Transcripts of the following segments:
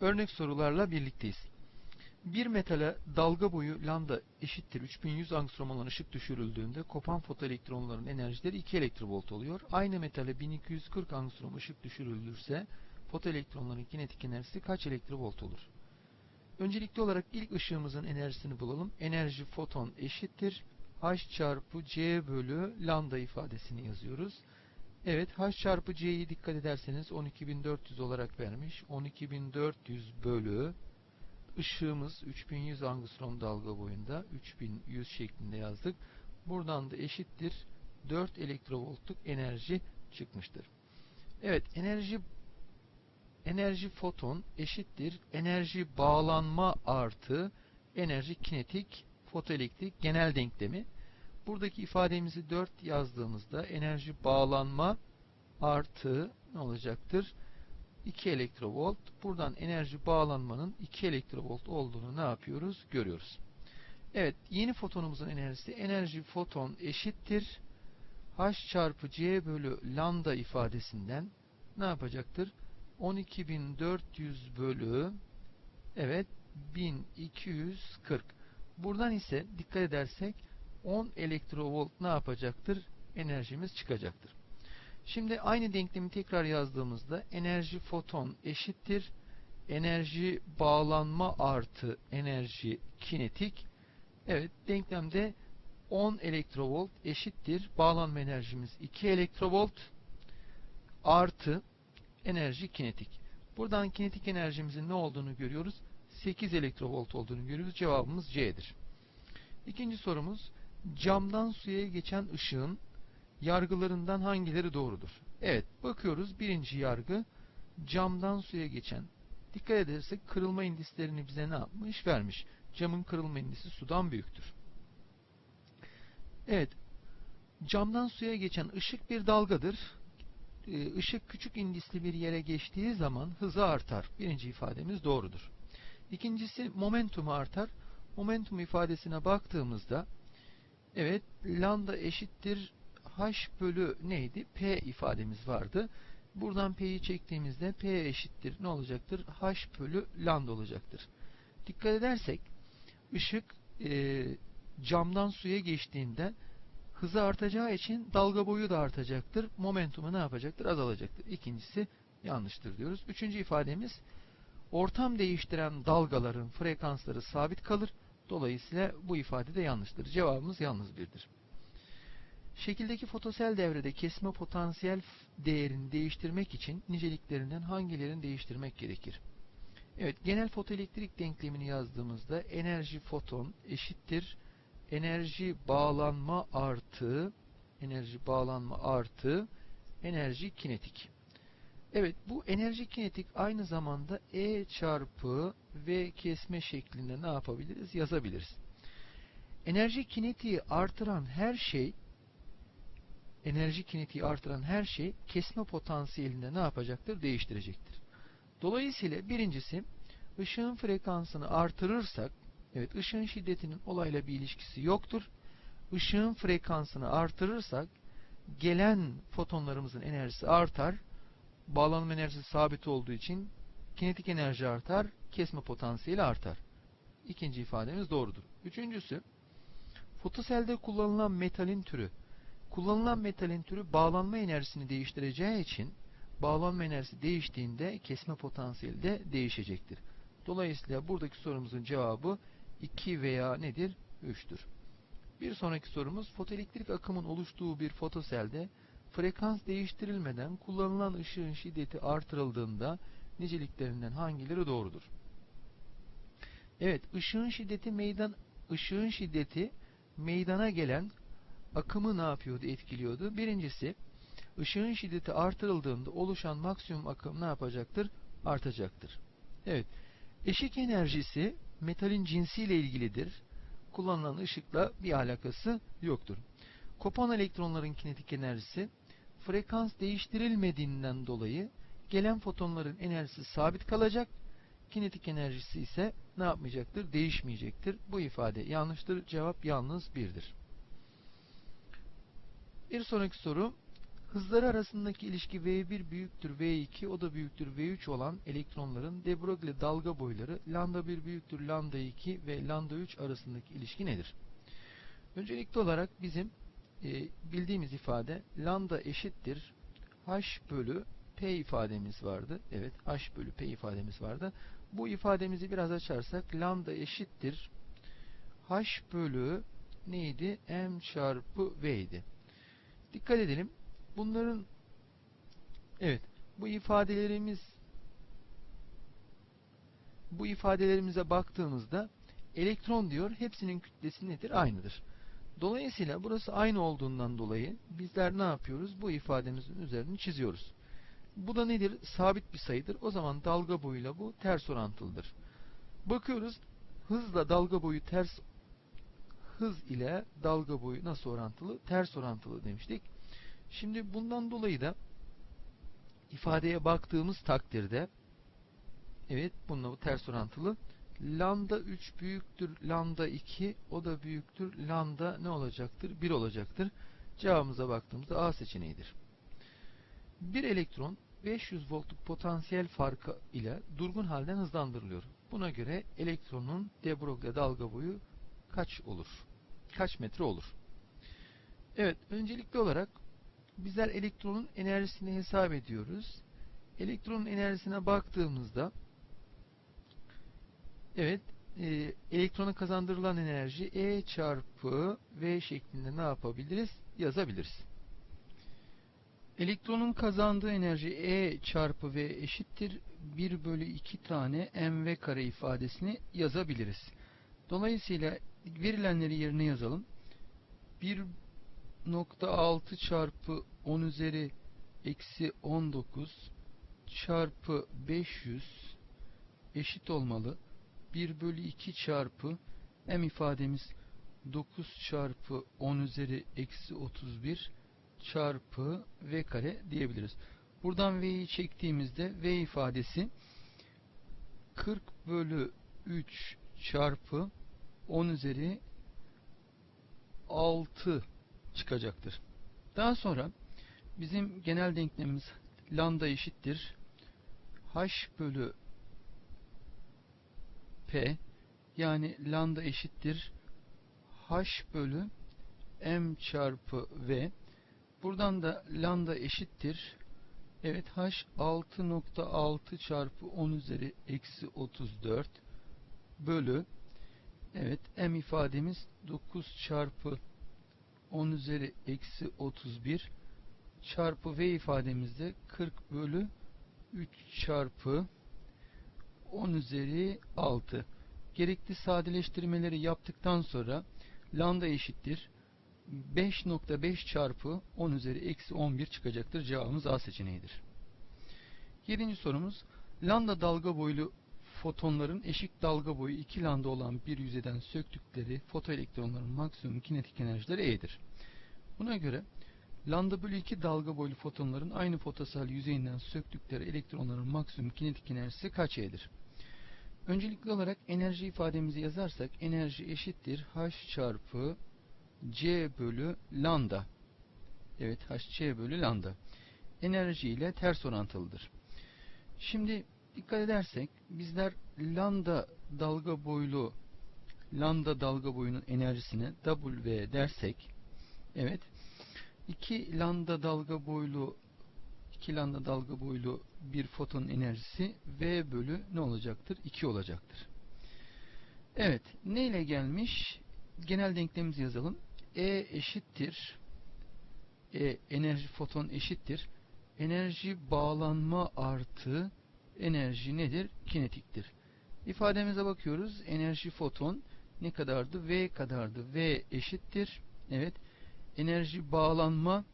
Örnek sorularla birlikteyiz. Bir metale dalga boyu lambda eşittir 3100 angstrom olan ışık düşürüldüğünde kopan fotoelektronların enerjileri 2 elektrovolt oluyor. Aynı metale 1240 angstrom ışık düşürülürse fotoelektronların kinetik enerjisi kaç elektrovolt olur? Öncelikli olarak ilk ışığımızın enerjisini bulalım. Enerji foton eşittir H çarpı C bölü lambda ifadesini yazıyoruz. Evet H çarpı C'yi dikkat ederseniz 12400 olarak vermiş. 12400 bölü ışığımız 3100 angstrom dalga boyunda 3100 şeklinde yazdık. Buradan da eşittir 4 elektrovoltluk enerji çıkmıştır. Evet enerji enerji foton eşittir enerji bağlanma artı enerji kinetik fotoelektrik genel denklemi. Buradaki ifademizi 4 yazdığımızda enerji bağlanma artı ne olacaktır? 2 elektrovolt. Buradan enerji bağlanmanın 2 elektrovolt olduğunu ne yapıyoruz? Görüyoruz. Evet, yeni fotonumuzun enerjisi enerji foton eşittir H çarpı C bölü lambda ifadesinden ne yapacaktır? 12400 bölü evet 1240. Buradan ise dikkat edersek 10 elektrovolt ne yapacaktır? Enerjimiz çıkacaktır. Şimdi aynı denklemi tekrar yazdığımızda enerji foton eşittir enerji bağlanma artı enerji kinetik. Evet denklemde 10 elektrovolt eşittir bağlanma enerjimiz 2 elektrovolt artı enerji kinetik. Buradan kinetik enerjimizin ne olduğunu görüyoruz. 8 elektrovolt olduğunu görüyoruz. Cevabımız C'dir. İkinci sorumuz camdan suya geçen ışığın yargılarından hangileri doğrudur? Evet bakıyoruz birinci yargı camdan suya geçen dikkat edersek kırılma indislerini bize ne yapmış? Vermiş. Camın kırılma indisi sudan büyüktür. Evet camdan suya geçen ışık bir dalgadır. Işık küçük indisli bir yere geçtiği zaman hızı artar. Birinci ifademiz doğrudur. İkincisi momentumu artar. Momentum ifadesine baktığımızda evet lambda eşittir h bölü neydi? P ifademiz vardı. Buradan P'yi çektiğimizde P eşittir ne olacaktır? H bölü lambda olacaktır. Dikkat edersek ışık e, camdan suya geçtiğinde hızı artacağı için dalga boyu da artacaktır. Momentumu ne yapacaktır? Azalacaktır. İkincisi yanlıştır diyoruz. Üçüncü ifademiz ortam değiştiren dalgaların frekansları sabit kalır. Dolayısıyla bu ifade de yanlıştır. Cevabımız yalnız birdir. Şekildeki fotosel devrede kesme potansiyel değerini değiştirmek için niceliklerinden hangilerini değiştirmek gerekir? Evet, genel fotoelektrik denklemini yazdığımızda enerji foton eşittir enerji bağlanma artı enerji bağlanma artı enerji kinetik. Evet, bu enerji kinetik aynı zamanda E çarpı V kesme şeklinde ne yapabiliriz? Yazabiliriz. Enerji kinetiği artıran her şey enerji kinetiği artıran her şey kesme potansiyelinde ne yapacaktır? Değiştirecektir. Dolayısıyla birincisi ışığın frekansını artırırsak evet ışığın şiddetinin olayla bir ilişkisi yoktur. Işığın frekansını artırırsak gelen fotonlarımızın enerjisi artar. Bağlanma enerjisi sabit olduğu için kinetik enerji artar, kesme potansiyeli artar. İkinci ifademiz doğrudur. Üçüncüsü fotoselde kullanılan metalin türü Kullanılan metalin türü bağlanma enerjisini değiştireceği için bağlanma enerjisi değiştiğinde kesme potansiyeli de değişecektir. Dolayısıyla buradaki sorumuzun cevabı 2 veya nedir? 3'tür. Bir sonraki sorumuz fotoelektrik akımın oluştuğu bir fotoselde frekans değiştirilmeden kullanılan ışığın şiddeti artırıldığında niceliklerinden hangileri doğrudur? Evet, ışığın şiddeti meydan ışığın şiddeti meydana gelen akımı ne yapıyordu, etkiliyordu? Birincisi, ışığın şiddeti artırıldığında oluşan maksimum akım ne yapacaktır? Artacaktır. Evet, eşik enerjisi metalin cinsiyle ilgilidir. Kullanılan ışıkla bir alakası yoktur. Kopan elektronların kinetik enerjisi frekans değiştirilmediğinden dolayı gelen fotonların enerjisi sabit kalacak. Kinetik enerjisi ise ne yapmayacaktır? Değişmeyecektir. Bu ifade yanlıştır. Cevap yalnız birdir. Bir sonraki soru Hızları arasındaki ilişki V1 büyüktür V2 o da büyüktür V3 olan elektronların de Broglie dalga boyları lambda 1 büyüktür lambda 2 ve lambda 3 arasındaki ilişki nedir? Öncelikli olarak bizim e, bildiğimiz ifade lambda eşittir h bölü p ifademiz vardı. Evet h bölü p ifademiz vardı. Bu ifademizi biraz açarsak lambda eşittir h bölü neydi? m çarpı v idi. Dikkat edelim. Bunların evet bu ifadelerimiz bu ifadelerimize baktığımızda elektron diyor hepsinin kütlesi nedir? Aynıdır. Dolayısıyla burası aynı olduğundan dolayı bizler ne yapıyoruz? Bu ifademizin üzerini çiziyoruz. Bu da nedir? Sabit bir sayıdır. O zaman dalga boyuyla bu ters orantılıdır. Bakıyoruz hızla dalga boyu ters hız ile dalga boyu nasıl orantılı? Ters orantılı demiştik. Şimdi bundan dolayı da ifadeye baktığımız takdirde evet bununla bu ters orantılı lambda 3 büyüktür lambda 2 o da büyüktür lambda ne olacaktır? 1 olacaktır. Cevabımıza baktığımızda A seçeneğidir. Bir elektron 500 voltluk potansiyel farkı ile durgun halden hızlandırılıyor. Buna göre elektronun de Broglie dalga boyu kaç olur? Kaç metre olur? Evet, öncelikli olarak bizler elektronun enerjisini hesap ediyoruz. Elektronun enerjisine baktığımızda evet e, elektrona kazandırılan enerji E çarpı V şeklinde ne yapabiliriz? Yazabiliriz. Elektronun kazandığı enerji E çarpı V eşittir 1 bölü 2 tane mv kare ifadesini yazabiliriz. Dolayısıyla verilenleri yerine yazalım. 1.6 çarpı 10 üzeri eksi 19 çarpı 500 eşit olmalı. 1 bölü 2 çarpı m ifademiz 9 çarpı 10 üzeri eksi 31 çarpı v kare diyebiliriz. Buradan v'yi çektiğimizde v ifadesi 40 bölü 3 çarpı 10 üzeri 6 çıkacaktır. Daha sonra bizim genel denklemimiz lambda eşittir h bölü p yani lambda eşittir h bölü m çarpı v. Buradan da lambda eşittir. Evet h 6.6 çarpı 10 üzeri eksi 34 bölü evet m ifademiz 9 çarpı 10 üzeri eksi 31 çarpı v ifademizde 40 bölü 3 çarpı 10 üzeri 6 gerekli sadeleştirmeleri yaptıktan sonra lambda eşittir 5.5 çarpı 10 üzeri eksi 11 çıkacaktır. Cevabımız A seçeneğidir. Yedinci sorumuz lambda dalga boylu fotonların eşik dalga boyu 2 lambda olan bir yüzeyden söktükleri fotoelektronların maksimum kinetik enerjileri E'dir. Buna göre lambda bölü 2 dalga boylu fotonların aynı fotosal yüzeyinden söktükleri elektronların maksimum kinetik enerjisi kaç E'dir? Öncelikli olarak enerji ifademizi yazarsak enerji eşittir H çarpı C bölü lambda. Evet HC bölü lambda. Enerji ile ters orantılıdır. Şimdi dikkat edersek bizler lambda dalga boylu lambda dalga boyunun enerjisine W dersek evet 2 lambda dalga boylu 2 lambda dalga boylu bir fotonun enerjisi V bölü ne olacaktır? 2 olacaktır. Evet. Ne ile gelmiş? Genel denklemimizi yazalım. E eşittir E enerji foton eşittir. Enerji bağlanma artı enerji nedir? Kinetiktir. İfademize bakıyoruz. Enerji foton ne kadardı? V kadardı. V eşittir. Evet. Enerji bağlanma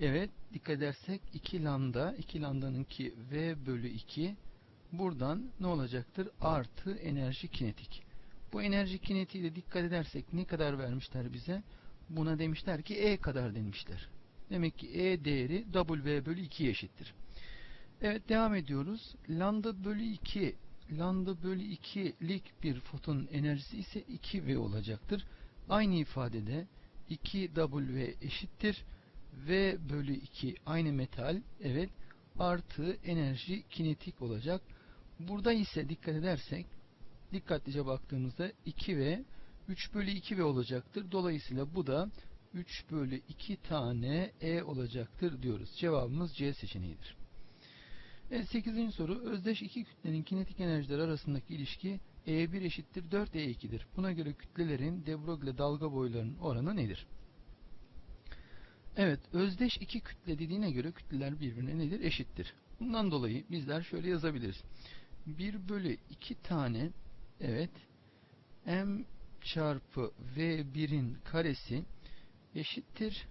Evet. Dikkat edersek 2 lambda 2 lambdanın ki V bölü 2 buradan ne olacaktır? Artı enerji kinetik. Bu enerji kinetiği de dikkat edersek ne kadar vermişler bize? Buna demişler ki E kadar demişler. Demek ki E değeri W bölü 2 eşittir. Evet devam ediyoruz. Lambda bölü 2 lambda bölü 2'lik bir fotonun enerjisi ise 2V olacaktır. Aynı ifadede 2W eşittir. V bölü 2 aynı metal. Evet. Artı enerji kinetik olacak. Burada ise dikkat edersek dikkatlice baktığımızda 2V 3 bölü 2V olacaktır. Dolayısıyla bu da 3 bölü 2 tane E olacaktır diyoruz. Cevabımız C seçeneğidir. Evet 8. soru. Özdeş iki kütlenin kinetik enerjileri arasındaki ilişki E1 eşittir 4E2'dir. Buna göre kütlelerin de Broglie dalga boylarının oranı nedir? Evet, özdeş iki kütle dediğine göre kütleler birbirine nedir? Eşittir. Bundan dolayı bizler şöyle yazabiliriz. 1 bölü 2 tane evet m çarpı v1'in karesi eşittir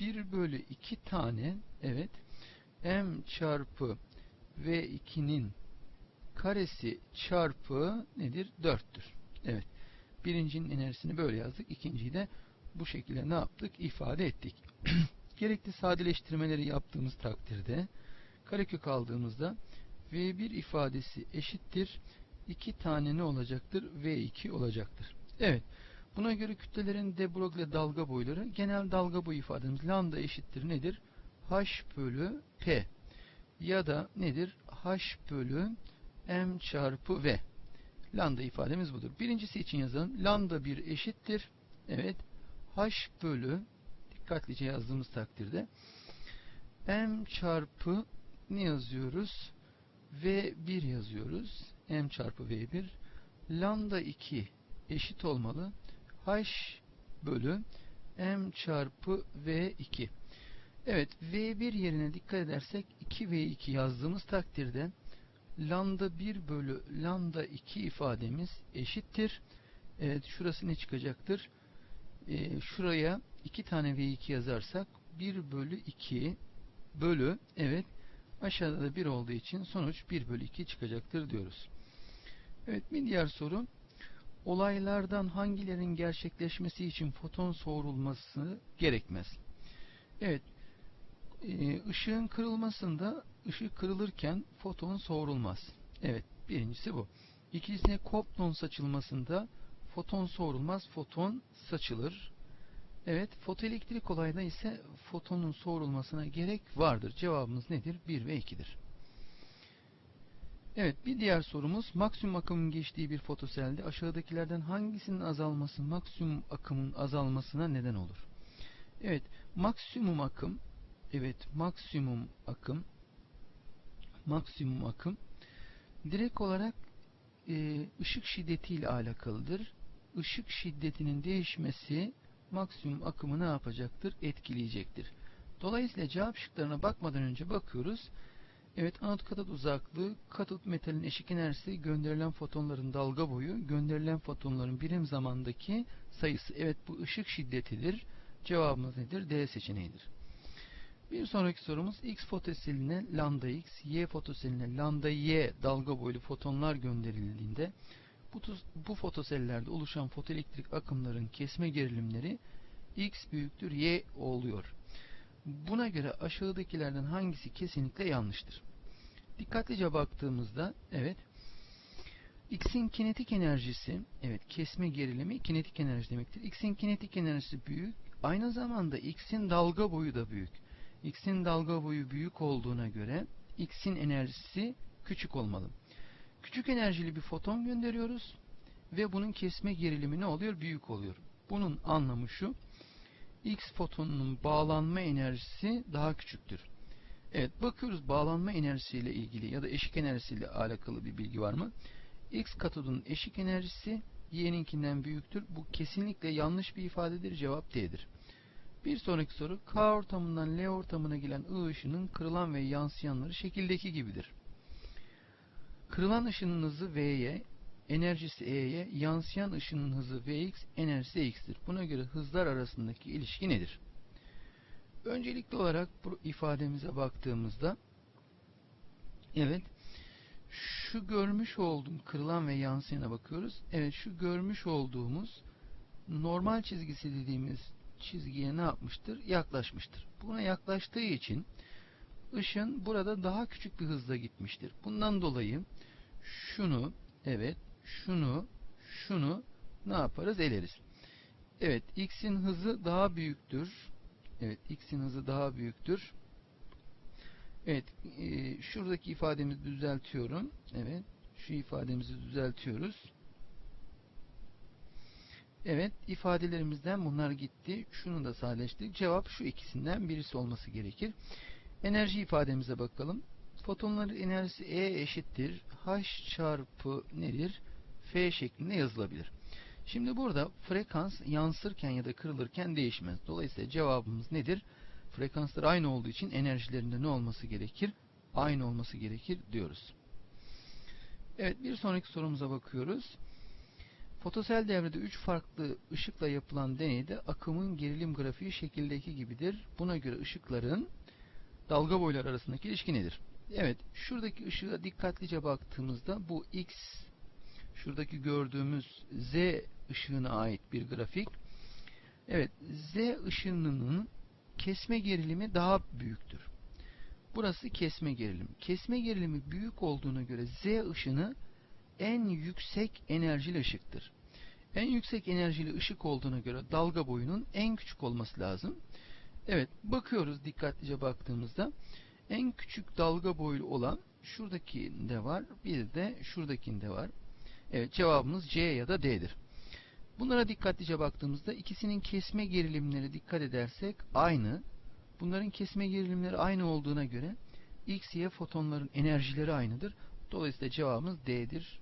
1 bölü 2 tane evet m çarpı v2'nin karesi çarpı nedir? 4'tür. Evet. Birincinin enerjisini böyle yazdık. ikinciyi de bu şekilde ne yaptık? ifade ettik. Gerekli sadeleştirmeleri yaptığımız takdirde karekök aldığımızda V1 ifadesi eşittir. 2 tane ne olacaktır? V2 olacaktır. Evet. Buna göre kütlelerin de Broglie dalga boyları genel dalga boyu ifademiz lambda eşittir nedir? H bölü P ya da nedir? H bölü M çarpı V. Lambda ifademiz budur. Birincisi için yazalım. Lambda 1 eşittir. Evet. H bölü dikkatlice yazdığımız takdirde M çarpı ne yazıyoruz? V1 yazıyoruz. M çarpı V1 lambda 2 eşit olmalı. H bölü M çarpı V2 Evet V1 yerine dikkat edersek 2V2 yazdığımız takdirde lambda 1 bölü lambda 2 ifademiz eşittir. Evet şurası ne çıkacaktır? Ee, şuraya 2 tane V2 yazarsak 1 bölü 2 bölü evet aşağıda da 1 olduğu için sonuç 1 bölü 2 çıkacaktır diyoruz. Evet bir diğer soru olaylardan hangilerin gerçekleşmesi için foton soğurulması gerekmez? Evet e, ışığın kırılmasında ışık kırılırken foton soğurulmaz. Evet birincisi bu. İkincisine kopton saçılmasında foton soğurulmaz, foton saçılır. Evet, fotoelektrik olayda ise fotonun soğurulmasına gerek vardır. Cevabımız nedir? 1 ve 2'dir. Evet, bir diğer sorumuz maksimum akımın geçtiği bir fotoselde aşağıdakilerden hangisinin azalması maksimum akımın azalmasına neden olur? Evet, maksimum akım evet maksimum akım maksimum akım direkt olarak e, ışık şiddetiyle alakalıdır. Işık şiddetinin değişmesi maksimum akımı ne yapacaktır? Etkileyecektir. Dolayısıyla cevap şıklarına bakmadan önce bakıyoruz. Evet anot katot uzaklığı, katot metalin eşik enerjisi, gönderilen fotonların dalga boyu, gönderilen fotonların birim zamandaki sayısı. Evet bu ışık şiddetidir. Cevabımız nedir? D seçeneğidir. Bir sonraki sorumuz X fotosiline lambda X, Y fotosiline lambda Y dalga boylu fotonlar gönderildiğinde bu, bu fotosellerde oluşan fotoelektrik akımların kesme gerilimleri X büyüktür Y oluyor. Buna göre aşağıdakilerden hangisi kesinlikle yanlıştır? Dikkatlice baktığımızda evet X'in kinetik enerjisi evet kesme gerilimi kinetik enerji demektir. X'in kinetik enerjisi büyük. Aynı zamanda X'in dalga boyu da büyük. X'in dalga boyu büyük olduğuna göre X'in enerjisi küçük olmalı. Küçük enerjili bir foton gönderiyoruz ve bunun kesme gerilimi ne oluyor? Büyük oluyor. Bunun anlamı şu. X fotonunun bağlanma enerjisi daha küçüktür. Evet bakıyoruz bağlanma enerjisiyle ilgili ya da eşik enerjisiyle alakalı bir bilgi var mı? X katodun eşik enerjisi Y'ninkinden büyüktür. Bu kesinlikle yanlış bir ifadedir. Cevap D'dir. Bir sonraki soru K ortamından L ortamına gelen I ışının kırılan ve yansıyanları şekildeki gibidir. Kırılan ışının hızı V'ye, enerjisi E'ye, yansıyan ışının hızı Vx, enerjisi X'tir. Buna göre hızlar arasındaki ilişki nedir? Öncelikli olarak bu ifademize baktığımızda evet şu görmüş olduğum kırılan ve yansıyana bakıyoruz. Evet şu görmüş olduğumuz normal çizgisi dediğimiz çizgiye ne yapmıştır? Yaklaşmıştır. Buna yaklaştığı için ışın burada daha küçük bir hızla gitmiştir. Bundan dolayı şunu evet şunu şunu ne yaparız? Eleriz. Evet x'in hızı daha büyüktür. Evet, x'in hızı daha büyüktür. Evet, e, şuradaki ifademizi düzeltiyorum. Evet, şu ifademizi düzeltiyoruz. Evet, ifadelerimizden bunlar gitti. Şunu da sadeleştirdik. Cevap şu ikisinden birisi olması gerekir. Enerji ifademize bakalım. Fotonların enerjisi E eşittir. H çarpı nedir? F şeklinde yazılabilir. Şimdi burada frekans yansırken ya da kırılırken değişmez. Dolayısıyla cevabımız nedir? Frekanslar aynı olduğu için enerjilerinde ne olması gerekir? Aynı olması gerekir diyoruz. Evet bir sonraki sorumuza bakıyoruz. Fotosel devrede 3 farklı ışıkla yapılan deneyde akımın gerilim grafiği şekildeki gibidir. Buna göre ışıkların dalga boyları arasındaki ilişki nedir? Evet, şuradaki ışığa dikkatlice baktığımızda bu X, şuradaki gördüğümüz Z ışığına ait bir grafik. Evet, Z ışınının kesme gerilimi daha büyüktür. Burası kesme gerilimi. Kesme gerilimi büyük olduğuna göre Z ışını en yüksek enerjili ışıktır. En yüksek enerjili ışık olduğuna göre dalga boyunun en küçük olması lazım. Evet, bakıyoruz dikkatlice baktığımızda en küçük dalga boylu olan şuradakinde var, bir de şuradakinde var. Evet, cevabımız C ya da D'dir. Bunlara dikkatlice baktığımızda ikisinin kesme gerilimleri dikkat edersek aynı. Bunların kesme gerilimleri aynı olduğuna göre X, Y fotonların enerjileri aynıdır. Dolayısıyla cevabımız D'dir